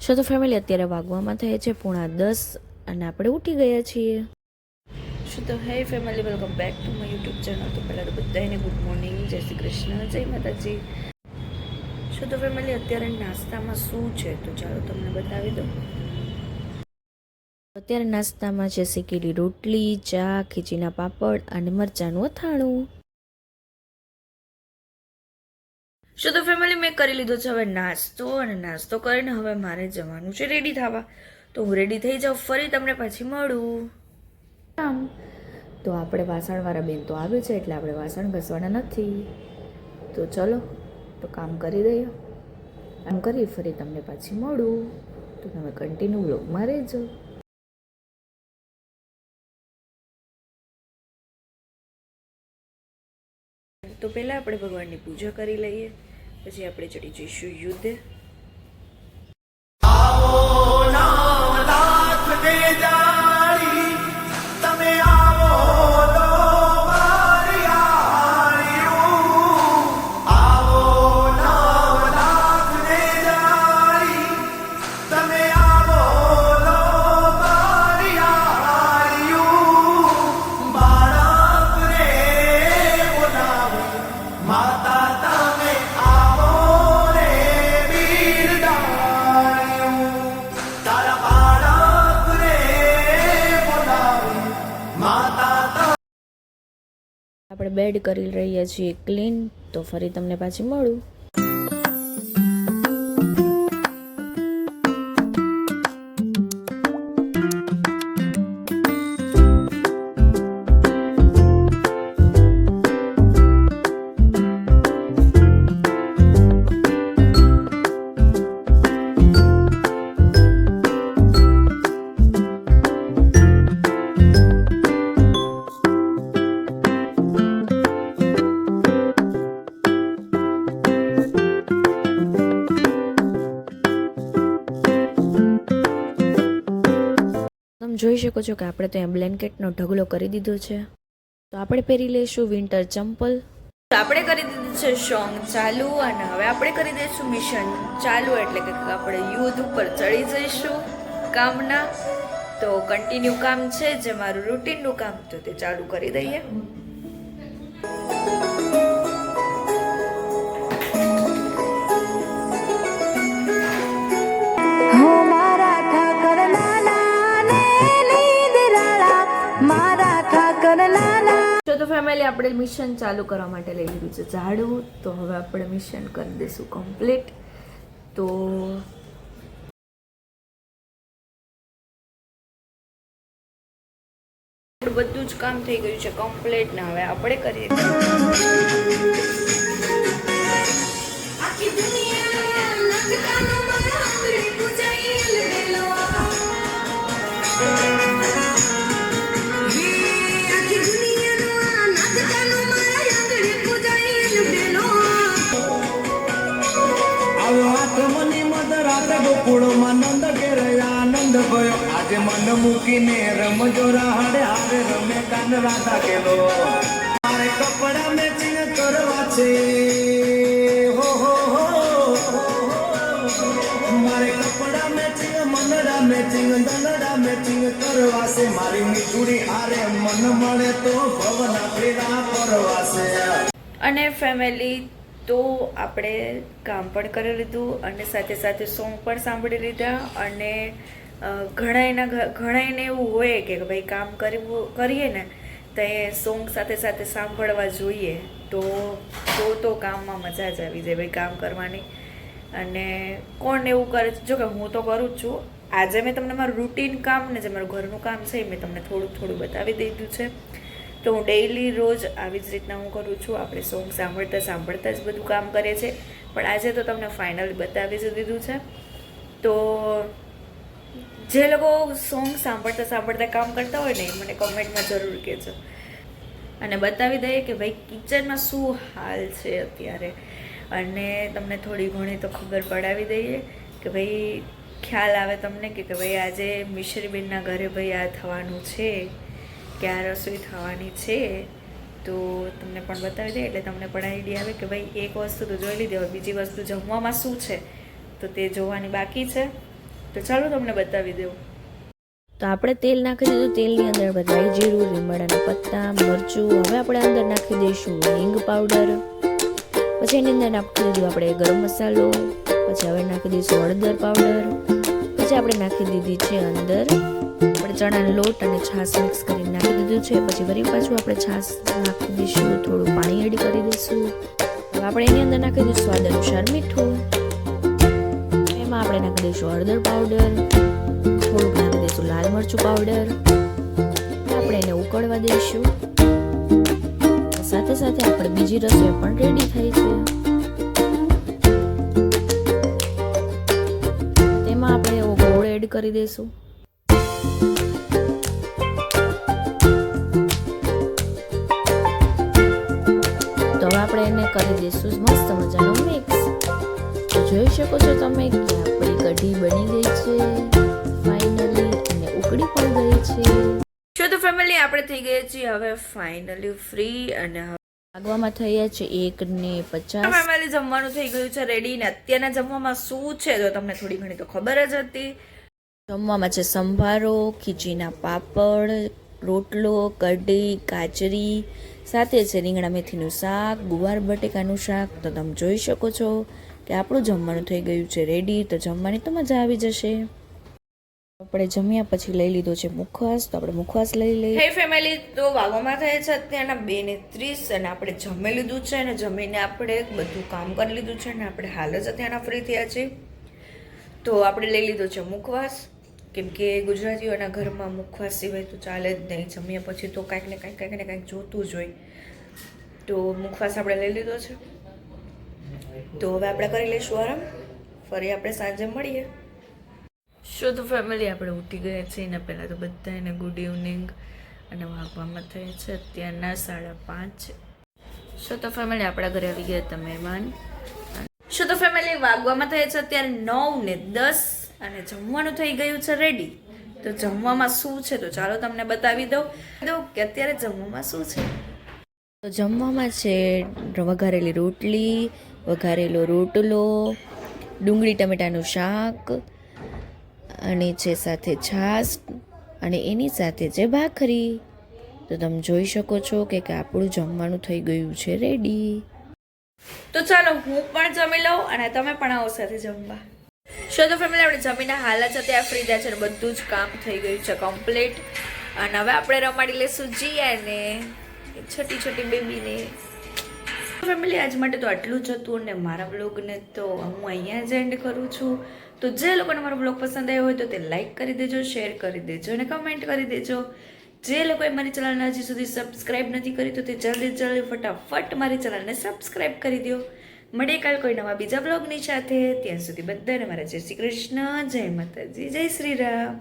સો તો ફેમિલી અત્યારે વાગવામાં થયા છે પૂણા દસ અને આપણે ઉઠી ગયા છીએ. શું તો hey family welcome back to my YouTube channel તો પહેલાં તો બધાને ગુડ મોર્નિંગ જય શ્રી કૃષ્ણ. જય માતાજી. શું તો ફેમિલી અત્યારે નાસ્તામાં શું છે? તો ચાલો તમને બતાવી દઉં. અત્યારે નાસ્તામાં છે શેકેલી રોટલી ચા ખીચીના પાપડ અને મરચાંનું અથાણું. શું તો ફેમિલી મેં કરી લીધો છે હવે નાસ્તો અને નાસ્તો કરીને હવે મારે જવાનું છે રેડી થવા. તો હું રેડી થઈ જાઉં ફરી તમને પછી મળું. આમ. તો આપણે વાસણવાળા બેન તો આવે છે એટલે આપણે વાસણ ઘસવાના નથી. તો ચલો તો કામ કરી દઈએ. આમ કરી ફરી તમને પાછી મળું. તો તમે કન્ટિન્યુ બ્લોગમાં રહેજો. તો પહેલાં આપણે ભગવાનની પૂજા કરી લઈએ. પછી આપણે ચડી જઈશું યુદ્ધ. આપણે બેડ કરી રહ્યા છીએ ક્લીન તો ફરી તમને પાછી મળું. જોઈ શકો છો કે આપણે ત્યાં બ્લેન્કેટનો ઢગલો કરી દીધો છે. તો આપણે પહેરી લઈશું વિન્ટર ચંપલ. તો આપણે કરી દીધું છે સોંગ ચાલુ અને હવે આપણે કરી દઈશું મિશન ચાલુ એટલે કે આપણે યુદ્ધ ઉપર ચડી જઈશું કામના. તો કન્ટિન્યુ કામ છે જે મારું રૂટીનનું કામ તો તે ચાલુ કરી દઈએ. તો તો ફેમિલી આપણે મિશન ચાલુ કરવા માટે લઈ લીધું છે ઝાડવું તો હવે આપણે મિશન કરી દઈશું કમ્પ્લીટ તો બધું જ કામ થઈ ગયું છે કમ્પ્લીટ ને હવે આપણે કરીએ. મન મૂકીને રમજો રાહડે રમે કાન રાધા કેલો. મારે કપડા મેચિંગ કરવા છે. હો હો હો મારે કપડા મેચિંગ મનડા મેચિંગ દલડા મેચિંગ કરવા છે. મારી મીઠુડી હારે મન મળે તો ભવના ફેરા કરવા છે. અને ફેમિલી તો આપણે કામ પણ કરી લીધું અને સાથે સાથે સોંગ પણ સાંભળી લીધા અને અ, ઘણાયના ઘણા ઘણાયને એવું હોય કે ભાઈ કામ કરવું કરીએ ને તો એ સોંગ સાથે સાથે સાંભળવા જોઈએ તો તો તો કામમાં મજા જ આવી જાય ભાઈ કામ કરવાની. અને કોણ એવું કરે છે? જો કે હું તો કરું જ છું. આજે મેં તમને મારું રૂટીન કામ ને જે મારું ઘરનું કામ છે એ મેં તમને થોડું થોડું બતાવી દીધું છે. તો હું ડેઈલી રોજ આવી જ રીતના હું કરું છું. આપણે સોંગ સાંભળતા સાંભળતા જ બધું કામ કરીએ છીએ. પણ આજે તો તમને ફાઇનલ બતાવી જ દીધું છે. તો જે લોકો સોંગ સાંભળતા સાંભળતા કામ કરતા હોય ને, એ મને કમેન્ટમાં જરૂર કહેજો. અને બતાવી દઈએ કે ભાઈ કિચનમાં શું હાલ છે અત્યારે? અને તમને થોડી ઘણી તો ખબર પડાવી દઈએ કે ભાઈ, ખ્યાલ આવે તમને કે ભાઈ, આજે મિશ્રીબેનના ઘરે ભાઈ આ થવાનું છે કે આ રસોઈ થવાની છે? તો તમને પણ બતાવી દઈએ, એટલે તમને પણ આઈડિયા આવે કે ભાઈ, એક વસ્તુ તો જોઈ લીધી હોય બીજી વસ્તુ જમવામાં શું છે? તો તે જોવાની બાકી છે. તો ચાલો તમને બતાવી દઉં તો આપણે તેલ નાખી દીધું. તેલની અંદર બધાય જીરું, લીમડાના પત્તા, મરચું. હવે આપણે અંદર નાખી દઈશું હિંગ પાવડર. પછી એની અંદર નાખી દીધું આપણે ગરમ મસાલો. પછી હવે નાખી દઈશું હળદર પાવડર. પછી આપણે નાખી દીધી છે અંદર આપણે ચણાનો લોટ અને છાશ મિક્સ કરીને નાખી દીધું છે. પછી ફરી પાછું આપણે છાશ નાખી દઈશું. થોડું પાણી એડ કરી દઈશું. હવે આપણે એની અંદર નાખી દઈશું સ્વાદ અનુસાર મીઠું. એમાં આપણે નાખી દઈશું હળદર પાવડર, થોડુંક નાખી દઈશું લાલ મરચું પાવડર આપણે એને ઉકળવા દઈશું. સાથે સાથે આપણે બીજી રસોઈ પણ રેડી થઈ છે. તેમાં આપણે એવો ગોળ એડ કરી દઈશું. તો આપણે એને કરી દઈશું મસ્ત મજાનો મિક્સ જોઈ શકો છો તમે કે આપણી કઢી બની ગઈ છે ફાઇનલી અને ઉકળી પણ ગઈ છે. શું તો ફેમિલી આપણે થઈ ગયા છીએ હવે ફાઇનલી ફ્રી અને હવે આગવામાં થયા છે એક ને પચાસ. ફેમિલી જમવાનું થઈ ગયું છે રેડી ને અત્યારના જમવામાં શું છે તો તમને થોડી ઘણી તો ખબર જ હતી. જમવામાં છે સંભારો ખીચીના પાપડ રોટલો કઢી કાચરી સાથે છે રીંગણા મેથીનું શાક ગુવાર બટેકાનું શાક તો તમે જોઈ શકો છો. કે આપણું જમવાનું થઈ ગયું છે રેડી તો જમવાની તો મજા આવી જશે. આપણે જમ્યા પછી લઈ લીધો છે મુખવાસ, તો આપણે મુખવાસ લઈ લઈએ. હે ફેમિલી તો વાગવામાં થાય છે અત્યારના બે ને ત્રીસ અને આપણે જમી લીધું છે અને જમીને આપણે બધું કામ કરી લીધું છે અને આપણે હાલ જ અત્યારના ફ્રી થયા છે તો આપણે લઈ લીધો છે મુખવાસ. કેમ કે ગુજરાતીઓના ઘરમાં મુખવાસ સિવાય તો ચાલે જ નહીં. જમ્યા પછી તો કાંઈક ને કાંઈક કાંઈક ને કાંઈક જોતું જ હોય. તો મુખવાસ આપણે લઈ લીધો છે. તો હવે આપણે કરી લઈશું આરામ. ફરી આપણે સાંજે મળીએ. શું તો ફેમિલી આપણે ઉઠી ગયા છીએ ને પહેલાં તો બધાને ગુડ ઇવનિંગ અને વાગવામાં થયા છે. અત્યારના સાડા પાંચ. શું તો ફેમિલી આપણા ઘરે આવી ગયા હતા મહેમાન? શું તો ફેમિલી વાગવામાં થયા છે? અત્યારે નવ ને દસ અને જમવાનું થઈ ગયું છે રેડી તો જમવામાં શું છે? તો ચાલો તમને બતાવી દઉં. દઉં કે અત્યારે જમવામાં શું છે? તો જમવામાં છે વઘારેલી રોટલી વઘારેલો રોટલો, ડુંગળી ટમેટાનું શાક, અને છે સાથે છાશ, અને એની સાથે છે ભાખરી. તો તમે જોઈ શકો છો કે આપણું જમવાનું થઈ ગયું છે રેડી તો ચાલો, હું પણ જમી લઉં અને તમે પણ આવો સાથે જમવા. શો તો ફેમિલી આપણે જમીને હાલ જ અત્યારે ફ્રી થયા છે બધું જ કામ થઈ ગયું છે કમ્પ્લીટ અને હવે આપણે રમાડી લઈશું જીયાને છોટી છોટી બેબીને ફેમિલી આજ માટે તો આટલું જ હતું અને મારા બ્લોગને તો હું અહીંયા જ એન્ડ કરું છું. તો જે લોકોને મારો બ્લોગ પસંદ આવ્યો હોય તો તે લાઇક કરી દેજો શેર કરી દેજો અને કમેન્ટ કરી દેજો. જે લોકોએ મારી ચેનલને હજી સુધી સબસ્ક્રાઈબ નથી કરી તો તે જલ્દી જલ્દી ફટાફટ મારી ચેનલને સબસ્ક્રાઈબ કરી દો. મળીએ કાલ કોઈ નવા બીજા બ્લોગની સાથે. ત્યાં સુધી બધાને મારા જય શ્રી કૃષ્ણ, જય માતાજી, જય શ્રી રામ.